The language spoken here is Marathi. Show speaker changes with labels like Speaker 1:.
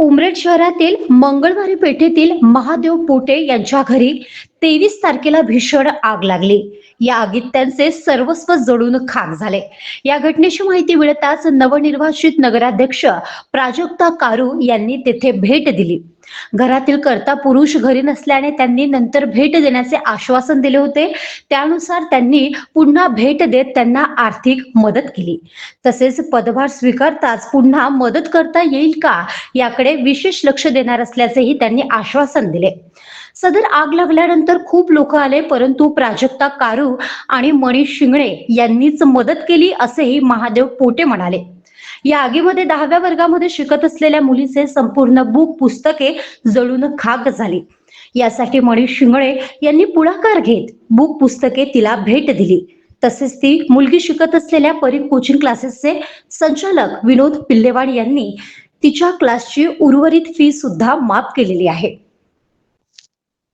Speaker 1: उमरेड शहरातील मंगळवारी पेठेतील महादेव पोटे यांच्या घरी तेवीस तारखेला भीषण आग लागली. या आगीत त्यांचे सर्वस्व जळून खाक झाले. या घटनेची माहिती मिळताच नवनिर्वाचित नगराध्यक्ष प्राजक्ता कारू यांनी तेथे भेट दिली. घरातील कर्ता पुरुष घरी नसल्याने त्यांनी नंतर भेट देण्याचे आश्वासन दिले होते. त्यानुसार त्यांनी पुन्हा भेट देत त्यांना आर्थिक मदत केली. तसेच पदभार स्वीकारताच पुन्हा मदत करता येईल का याकडे विशेष लक्ष देणार असल्याचेही त्यांनी आश्वासन दिले. सदर आग लागल्यानंतर खूप लोक आले परंतु प्राजक्ता कारू आणि मणिष शिंगणे यांनीच मदत केली असेही महादेव पोटे म्हणाले. या आगीमध्ये दहाव्या वर्गामध्ये शिकत असलेल्या मुलीचे संपूर्ण बुक पुस्तके जळून खाक झाली. यासाठी मणिष शिंगळे यांनी पुढाकार घेत बुक पुस्तके तिला भेट दिली. तसेच ती मुलगी शिकत असलेल्या परी कोचिंग क्लासेसचे संचालक विनोद पिल्लेवाड यांनी तिच्या क्लासची उर्वरित फी सुद्धा माफ केलेली आहे.